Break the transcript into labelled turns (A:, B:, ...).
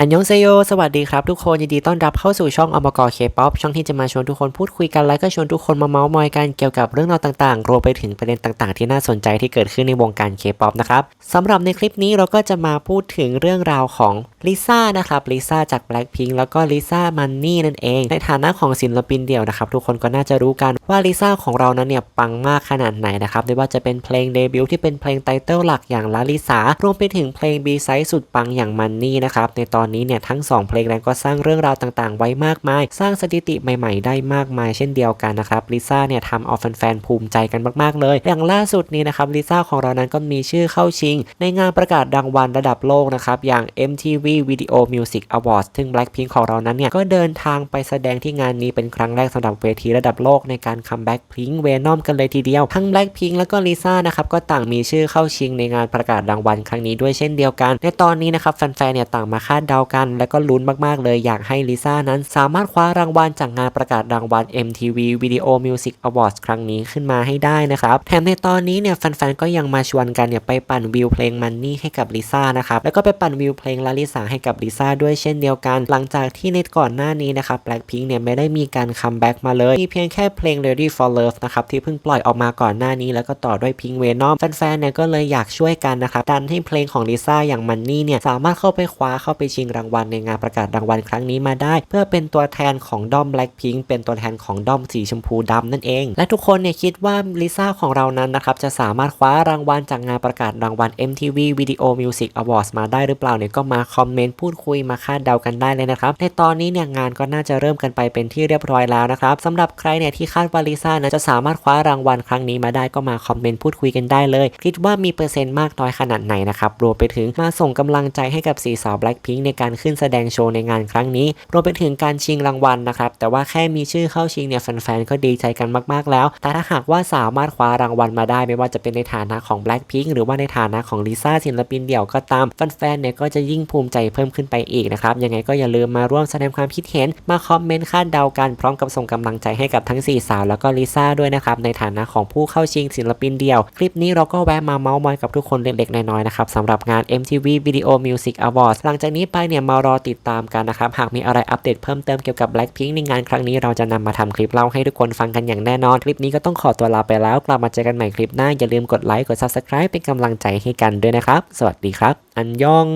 A: อันยองเซโย สวัสดีครับทุกคน ยินดีต้อนรับเข้าสู่ช่องอมกเคป๊อปช่องที่จะมาชวนทุกคนพูดคุยกัน และก็ชวนทุกคนมาเมาส์มอยกันเกี่ยวกับเรื่องราวต่างๆ รวมไปถึงประเด็นต่างๆ ที่น่าสนใจที่เกิดขึ้นในวงการเคป๊อปนะครับสำหรับในคลิปนี้เราก็จะมาพูดถึงเรื่องราวของลิซ่านะครับลิซ่าจาก Blackpink แล้วก็ลิซ่ามันนี่นั่นเอง ในฐานะของศิลปินเดี่ยวนะครับทุกคนก็น่าจะรู้กันว่าลิซ่าของเรานั้นเนี่ยปังมากขนาดไหนนะครับไม่ว่าจะเป็นเพลงเดบิวต์ที่เป็นเพลงไตเติลหลักอย่างลาลิสารวมไปถึงเพลงบีไซส์สุดปังอย่างมันนี่นะครับในตอนนี้เนี่ยทั้งสองเพลงแรงก็สร้างเรื่องราวต่างๆ ไว้มากมาย สร้างสถิติใหม่ๆ ได้มากมายเช่นเดียวกันนะครับลิซ่าเนี่ยทำเอาแฟนๆภูมิใจกันมากๆเลย อย่างล่าสุดนี้นะครับลิซ่าของเรานั้นก็มีชื่อเข้าชิง ในงานประกาศรางวัลระดับโลกนะครับอย่าง MTV Video Music Awards ซึ่ง Blackpink ของเรานั้นเนี่ยก็เดินทางไปแสดงที่งานนี้เป็นครั้งแรกสำหรับเวทีระดับโลกในการคัมแบ็กพิงเวนอมกันเลยทีเดียว ทั้ง Blackpink แล้วก็ลิซ่านะครับก็ต่างมีชื่อเข้าชิงในงานประกาศรางวัลครั้งนี้ด้วยเช่นเดียวกัน ในตอนนี้นะครับแฟนๆเนี่ยต่างมาคาดเดากัน และก็ลุ้นมากๆ เลยอยากให้ลิซ่านั้นสามารถคว้ารางวัลจากงานประกาศรางวัล MTV Video Music Awards ครั้งนี้ขึ้นมาให้ได้นะครับ แถมในตอนนี้เนี่ยแฟนๆก็ยังมาชวนกันเนี่ยไปปั่นวิวเพลงมันนี่ให้กับลิซ่านะครับแล้วก็ไปปั่นวิวเพลงลาลิสาให้กับลิซ่าด้วยเช่นเดียวกัน หลังจากที่ในก่อนหน้านี้นะครับ Blackpink เนี่ยไม่ได้มีการคัมแบ็กมาเลยมีเพียงแค่เพลง Ready for Love นะครับที่เพิ่งปล่อยออกมาก่อนหน้านี้ แล้วก็ต่อด้วย Pink Venom แฟนๆเนี่ยก็เลยอยากช่วยกันนะครับดันให้เพลงของลิซ่าอย่างมันนี่เนี่ยสามารถเข้าไปคว้าเข้าไปชิงรางวัลในงานประกาศรางวัลครั้งนี้มาได้ เพื่อเป็นตัวแทนของด้อม Blackpink เป็นตัวแทนของด้อมสีชมพูดำนั่นเอง และทุกคนเนี่ยคิดว่าลิซ่าของเรานั้นนะครับจะสามารถคว้ารางวัลจากงานประกาศรางวัล MTV Video Music Awards มาได้หรือเปล่าเนี่ยก็มาคอมเมนต์พูดคุยมาคาดเดากันได้เลยนะครับในตอนนี้เนี่ยงานก็น่าจะเริ่มกันไปเป็นที่เรียบร้อยแล้วนะครับสำหรับใครเนี่ยที่คาดว่าลิซ่านะจะสามารถคว้ารางวัลครั้งนี้มาได้ก็มาคอมเมนต์พูดคุยกันได้เลย คิดว่ามีเปอร์เซ็นต์มากน้อยขนาดไหนนะครับรวมไปถึงมาส่งกำลังใจให้กับสีสาว Blackpink ในการขึ้นแสดงโชว์ในงานครั้งนี้ รวมไปถึงการชิงรางวัลนะครับ แต่ว่าแค่มีชื่อเข้าชิงเนี่ยแฟนๆ ก็ดีใจกันมากๆแล้ว แต่ถ้าหากว่าสามารถคว้ารางวัลมาได้ไม่ว่าจะเป็นในฐานะของ Blackpink หรือว่าในฐานะของลิซ่าศิลปินเดี่ยวก็ตาม แฟนๆ เนี่ยก็จะยิ่งภูมิใจเพิ่มขึ้นไปอีกนะครับ ยังไงก็อย่าลืมมาร่วมแสดงความคิดเห็น มาคอมเมนต์คาดเดากันพร้อมกับส่งกำลังใจให้กับทั้ง 4 สาวแล้วก็ลิซ่าด้วยนะครับในฐานะของผู้เข้าชิงศิลปินเดี่ยว คลิปนี้เราก็แวะมาเมาส์มอยกับทุกคนเล็กๆน้อยๆนะครับสำหรับงาน MTV Video Music Awards หลังจากนี้ไปเนี่ยมารอติดตามกันนะครับ หากมีอะไรอัปเดตเพิ่มเติมเกี่ยวกับ Blackpink ในงานครั้งนี้เราจะนำมาทำคลิปเล่าให้ทุกคนฟังกันอย่างแน่นอน คลิปนี้ก็ต้องขอตัวลาไปแล้ว กลับมาเจอกันใหม่คลิปหน้า อย่าลืมกดไลค์ กด Subscribe เป็นกำลังใจให้กันด้วยนะครับ สวัสดีครับ อันยอง